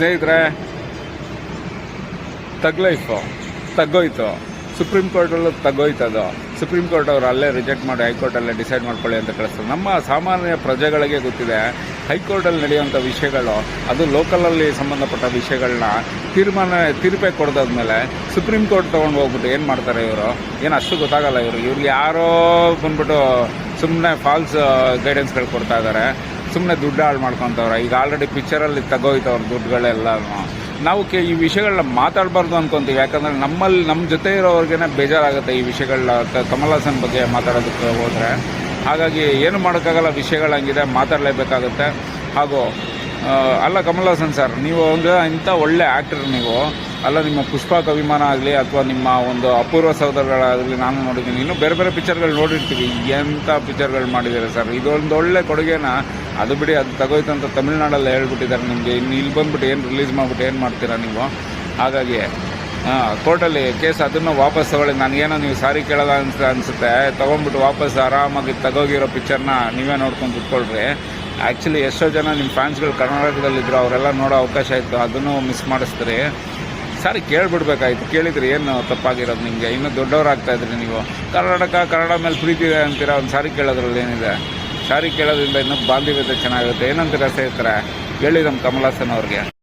ಸ್ನೇಹಿತರೆ ತಗ್ಲೈಫು ತಗ್ಗೋಯ್ತು ಸುಪ್ರೀಂ ಕೋರ್ಟಲ್ಲೂ ಅದು supreme court ಅವರು ಅಲ್ಲೇ ರಿಜೆಕ್ಟ್ ಮಾಡಿ ಹೈಕೋರ್ಟಲ್ಲೇ ಡಿಸೈಡ್ ಮಾಡ್ಕೊಳ್ಳಿ ಅಂತ ಕಳಿಸ್ತಾರೆ. ನಮ್ಮ ಸಾಮಾನ್ಯ ಪ್ರಜೆಗಳಿಗೆ ಗೊತ್ತಿದೆ, ಹೈಕೋರ್ಟಲ್ಲಿ ನಡೆಯುವಂಥ ವಿಷಯಗಳು, ಅದು ಲೋಕಲಲ್ಲಿ ಸಂಬಂಧಪಟ್ಟ ವಿಷಯಗಳನ್ನ ತೀರ್ಮಾನ, ತೀರ್ಪೇ ಕೊಡ್ದಾದ್ಮೇಲೆ ಸುಪ್ರೀಂ ಕೋರ್ಟ್ ತೊಗೊಂಡು ಹೋಗ್ಬಿಟ್ಟು ಏನು ಮಾಡ್ತಾರೆ ಇವರು? ಏನು ಅಷ್ಟು ಗೊತ್ತಾಗಲ್ಲ ಇವರು ಇವ್ರಿಗೆ ಯಾರೋ ಬಂದ್ಬಿಟ್ಟು ಸುಮ್ಮನೆ ಫಾಲ್ಸ್ ಗೈಡೆನ್ಸ್ಗಳು ಕೊಡ್ತಾ ಇದ್ದಾರೆ ಸುಮ್ಮನೆ ದುಡ್ಡು ಹಾಳು ಮಾಡ್ಕೊತವ್ರೆ. ಈಗ ಆಲ್ರೆಡಿ ಪಿಕ್ಚರಲ್ಲಿ ತಗೋಯ್ತವ್ರ ದುಡ್ಡುಗಳೆಲ್ಲ. ನಾವು ಕೆ, ಈ ವಿಷಯಗಳನ್ನ ಮಾತಾಡಬಾರ್ದು ಅನ್ಕೊಂತೀವಿ. ಯಾಕಂದರೆ ನಮ್ಮಲ್ಲಿ ನಮ್ಮ ಜೊತೆ ಇರೋವ್ರಿಗೇನೆ ಬೇಜಾರಾಗುತ್ತೆ ಈ ವಿಷಯಗಳನ್ನ ಕಮಲ್ ಹಾಸನ್ ಬಗ್ಗೆ ಮಾತಾಡೋದಕ್ಕೆ ಹೋದರೆ. ಹಾಗಾಗಿ ಏನು ಮಾಡೋಕ್ಕಾಗಲ್ಲ ವಿಷಯಗಳಂಗಿದೆ ಮಾತಾಡಲೇಬೇಕಾಗುತ್ತೆ. ಹಾಗೂ ಅಲ್ಲ ಕಮಲ್ ಹಾಸನ್ ಸರ್, ನೀವು ಒಂದು ಇಂಥ ಒಳ್ಳೆ ಆ್ಯಕ್ಟರ್ ನೀವು. ಅಲ್ಲ ನಿಮ್ಮ ಪುಷ್ಪಕ್ ಅಭಿಮಾನ ಆಗಲಿ ಅಥವಾ ನಿಮ್ಮ ಒಂದು ಅಪೂರ್ವ ಸಹೋದರಗಳಾಗಲಿ ನಾನು ನೋಡಿದ್ದೀನಿ. ಇನ್ನೂ ಬೇರೆ ಬೇರೆ ಪಿಕ್ಚರ್ಗಳು ನೋಡಿರ್ತೀವಿ. ಎಂಥ ಪಿಕ್ಚರ್ಗಳು ಮಾಡಿದ್ದಾರೆ ಸರ್? ಇದೊಂದು ಒಳ್ಳೆ ಕೊಡುಗೆನ ಅದು ಬಿಡಿ, ಅದು ತಗೋಯ್ತು ಅಂತ ತಮಿಳ್ನಾಡಲ್ಲಿ ಹೇಳ್ಬಿಟ್ಟಿದ್ದಾರೆ ನಿಮಗೆ. ಇನ್ನು ಇಲ್ಲಿ ಬಂದ್ಬಿಟ್ಟು ಏನು ರಿಲೀಸ್ ಮಾಡಿಬಿಟ್ಟು ಏನು ಮಾಡ್ತೀರಾ ನೀವು? ಹಾಗಾಗಿ ಕೋರ್ಟಲ್ಲಿ ಕೇಸ್ ಅದನ್ನು ವಾಪಸ್ ತಗೊಳ್ಳಿ. ನನಗೇನೋ ನೀವು ಸಾರಿ ಕೇಳೋದ ಅನ್ಸ, ಅನಿಸುತ್ತೆ. ತೊಗೊಂಡ್ಬಿಟ್ಟು ವಾಪಸ್ ಆರಾಮಾಗಿ ತಗೋಗಿರೋ ಪಿಕ್ಚರ್ನ ನೀವೇ ನೋಡ್ಕೊಂಡು ಕುತ್ಕೊಳ್ರಿ. ಆ್ಯಕ್ಚುಲಿ ಎಷ್ಟೋ ಜನ ನಿಮ್ಮ ಫ್ಯಾನ್ಸ್ಗಳು ಕರ್ನಾಟಕದಲ್ಲಿದ್ದರು ಅವರೆಲ್ಲ ನೋಡೋ ಅವಕಾಶ ಇತ್ತು. ಅದನ್ನು ಮಿಸ್ ಮಾಡಿಸ್ತೀರಿ. ಸಾರಿ, ಕೇಳಿಬಿಡ್ಬೇಕಾಯ್ತು. ಕೇಳಿದ್ರಿ, ಏನು ತಪ್ಪಾಗಿರೋದು ನಿಮಗೆ? ಇನ್ನೂ ದೊಡ್ಡವರಾಗ್ತಾ ಇದ್ರಿ ನೀವು. ಕರ್ನಾಟಕ, ಕನ್ನಡ ಮೇಲೆ ಪ್ರೀತಿ ಇದೆ ಅಂತೀರಾ? ಒಂದು ಸಾರಿ ಕೇಳೋದ್ರಲ್ಲಿ ಏನಿದೆ? ಸಾರಿ ಕೇಳೋದ್ರಿಂದ ಇನ್ನೂ ಬಾಂಧವ್ಯತೆ ಚೆನ್ನಾಗಿರುತ್ತೆ. ಏನಂತೀರ ಸ್ನೇಹಿತರೆ? ಹೇಳಿ ನಮ್ಮ ಕಮಲಾಸನ್ ಅವ್ರಿಗೆ.